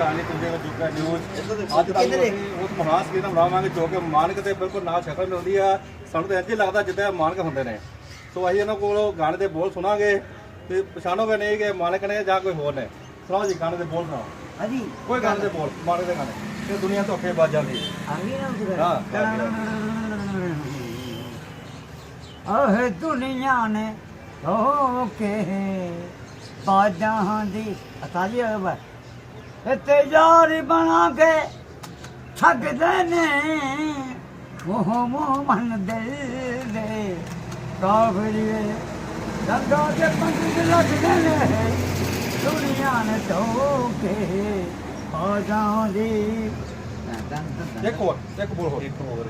ਦਾ news. ਅੱਜ ਤੱਕ ਉਸ ਮਹਾਨ ਸਕੀਨ ਬਣਾਵਾਂਗੇ ਜੋ ਕਿ ਮਾਨਕ ਤੇ ਬਿਲਕੁਲ ਨਾਲ ਸ਼ਕਲ ਮਿਲਦੀ ਆ। ਸਾਨੂੰ ਤਾਂ ਹੀ ਲੱਗਦਾ ਜਿੱਦਾਂ ਮਾਨਕ ਹੁੰਦੇ ਨੇ। ਸੋ ਅਸੀਂ ਇਹਨਾਂ ਕੋਲੋਂ ਗਾਣੇ ਦੇ ਬੋਲ ਸੁਣਾਂਗੇ ਤੇ ਪਛਾਣੋਗੇ ਨਹੀਂ ਕਿ ਮਾਨਕ ਨੇ ਜਾਂ ਕੋਈ ਹੋਰ ਨੇ। ਸੁਣਾਓ ਜੀ ਗਾਣੇ ਦੇ ਬੋਲ ਸੁਣਾਓ। ਹਾਂਜੀ। ਕੋਈ ਗਾਣੇ ਦੇ ਬੋਲ ਮਾਨਕ ਦੇ ਗਾਣੇ। ਇਹ ਦੁਨੀਆ ਜਾਂਦੀ ਆ ਗਈ ਨਾ ਉਸ ਹਾਂ, ਆਹ ਦੁਨੀਆ ਨੇ ਧੋਕੇ ਬਾਜਾਂ ਦੀ ਅਸਾਲੀ ਅਬਰ ਤੇ ਯਾਰ ਬਣਾ ਕੇ ਠੱਗਦੇ ਨੇ। ਮੋਹ ਮਨ ਦਿਲ ਦੇ ਕਾਫਰੀਏ ਦੰਗਾ ਦੇ ਪੰਜ ਲੱਗਦੇ ਨੇ। ਦੁਨੀਆ ਨੇ ਧੋਕੇ ਬਾਜਾਂ ਦੀ ਇੱਕ ਹੋਰ ਇੱਕ ਬੋਲ ਹੋਰ। ਇੱਕ ਹੋਰ।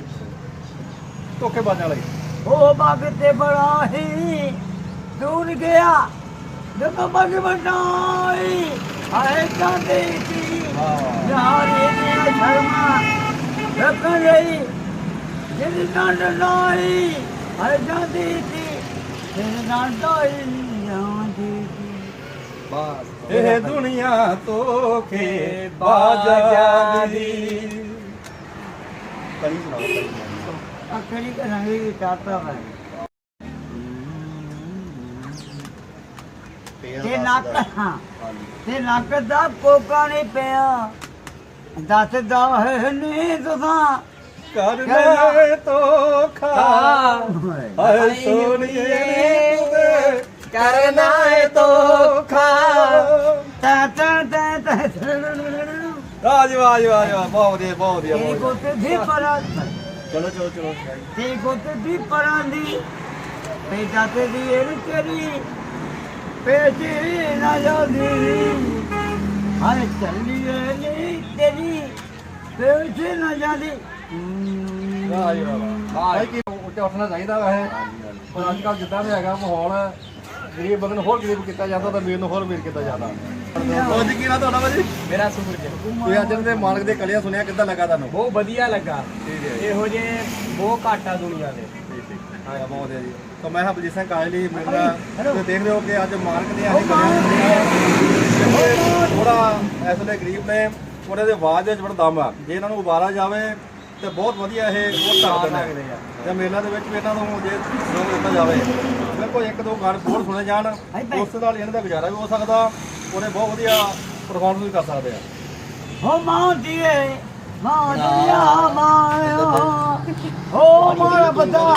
ਧੋਖੇ ਬਾਜਾਂ ਲਈ ਉਹ ਬਾਗ ਤੇ ਬੜਾ ਹੀ ਦੂਰ ਗਿਆ। ਜਦੋਂ ਬਾਗ ਬਟਾਈ ਆਏ ਕਾਂਦੇ ਹਾਂ ਯਾਰੇ ਨੇ ਸ਼ਰਮਾ। ਰੱਖਣ ਲਈ ਜਿੰਦ ਡੰਡ ਲਾਈ ਆਏ ਜਾਂਦੀ ਸੀ ਜਿੰਦ ਡੰਡ ਜਾਂਦੀ ਸੀ ਬਸ। ਇਹ ਦੁਨੀਆ ਧੋਖੇ ਬਾਜਾਂ ਦੀ ਕਲੀ ਸੁਣਾਓ ਅਕਲੀ ਕਰਾਂਗੇ ਟਾਟਾ ਮੈਂ ਤੇ ਨੱਕ ਹਾਂ। ਤੇ ਨੱਕ ਦਾ ਕੋਕਾ ਨਹੀਂ ਪਿਆ ਦੱਸਦਾ ਹੈ ਨੀ ਤੁਸਾਂ ਕਰਨੇ ਧੋਖਾ। ਹਾਏ ਸੋਨੀਏ ਨੀ ਤੂੰ। ਕਰਨਾ ਏ ਧੋਖਾ। ਤਾ ਤਾ ਤਾ ਤਾ। ਵਾਹ ਜੀ ਵਾਹ ਜੀ ਵਾਹ ਜੀ ਵਾਹ, ਬਹੁਤ ਵਧੀਆ ਬਹੁਤ ਵਧੀਆ ਤੇ ਬਹੁਤ ਗੁੱਤ ਦੀ ਪਰਾਂ ਚਲੋ ਚਲੋ ਚਲੋ। ਤੇ ਗੁੱਤ ਦੀ ਪਰਾਂ ਦੀ। ਬੇਟਾ ਤੇ ਦੀ ਇਹ ਤੇਰੀ। ਪੇਚੀ ਨਾ ਜਾਂਦੀ। ਹਾਏ ਚੱਲੀਏ ਨੀ ਤੇਰੀ। ਪੇਚੀ ਨਾ ਜਾਂਦੀ। ਵਾਹ ਜੀ ਵਾਹ ਵਾਹ। ਭਾਈ ਕੀ ਉੱਤੇ ਉੱਠਣਾ ਚਾਹੀਦਾ ਵੈਸੇ। ਪਰ ਅੱਜ ਕੱਲ ਜਿੱਦਾਂ ਦਾ ਹੈਗਾ ਮਾਹੌਲ ਗਰੀਬ ਬੰਦੇ ਨੂੰ ਹੋਰ ਗਰੀਬ ਕੀਤਾ ਜਾਂਦਾ ਤਾਂ ਵੀਰ ਨੂੰ ਹੋਰ ਵੀਰ ਕੀਤਾ ਜਾਂਦਾ। ਉਹ ਜੀ ਕੀ ਨਾ ਤੁਹਾਡਾ ਭਾਜੀ? ਮੇਰਾ ਸੂਰਜ। ਤੁਸੀਂ ਅੱਜ ਦੇ ਮਾਲਕ ਦੇ ਕਲਿਆ ਸੁਣਿਆ ਕਿੱਦਾਂ ਲੱਗਾ ਤੁਹਾਨੂੰ? ਬਹੁਤ ਵਧੀਆ ਲੱਗਾ। ਇਹੋ ਜਿਹੇ ਬਹੁਤ ਘੱਟ ਆ ਦੁਨੀਆ ਦੇ। ਹਾਂ ਬਹੁਤ ਵਧੀਆ ਜੀ। ਤਾਂ ਮੈਂ ਹਾਂ ਬਲਜੀਤ ਸਿੰਘ ਕਾਜਲੀ ਮੇਰਾ ਤੁਸੀਂ ਦੇਖ ਰਹੇ ਹੋ ਕਿ ਅੱਜ ਮਾਰਕ ਦੇ ਆਹੀ ਕਲਿਆ ਥੋੜਾ ਇਸ ਵੇਲੇ ਗਰੀਬ ਨੇ ਉਹਦੇ ਦੇ ਆਵਾਜ਼ ਦੇ ਵਿੱਚ ਬੜਾ ਦਮ ਆ। ਜੇ ਇਹਨਾਂ ਨੂੰ ਉਬਾਰਾ ਜਾਵੇ ਤੇ ਬਹੁਤ ਵਧੀਆ ਇਹ ਉਹ ਕਰ ਦਿੰਦੇ ਆ। ਤੇ ਮੇਲਾ ਦੇ ਵਿੱਚ ਵੀ ਇਹਨਾਂ ਨੂੰ ਜੇ ਸਹਿਯੋਗ ਦਿੱਤਾ ਜਾਵੇ ਬਿਲਕੁਲ ਇੱਕ ਦੋ ਗਾਣੇ ਹੋਰ ਸੁਣੇ ਜਾਣ। ਉਸ ਨਾਲ ਇਹਨਾਂ ਦਾ ਗੁਜ਼ਾਰਾ ਵੀ ਹੋ ਸਕਦਾ। ਉਹਨੇ ਬਹੁਤ ਵਧੀਆ ਪਰਫਾਰਮੈਂਸ ਵੀ ਕਰ ਸਕਦੇ ਆ। ਹੋ ਮਾਂ ਦੀਏ ਮਾਂ ਦੁਨੀਆ ਮਾਂ ਹੋ ਮਾਰਾ ਬਦਾ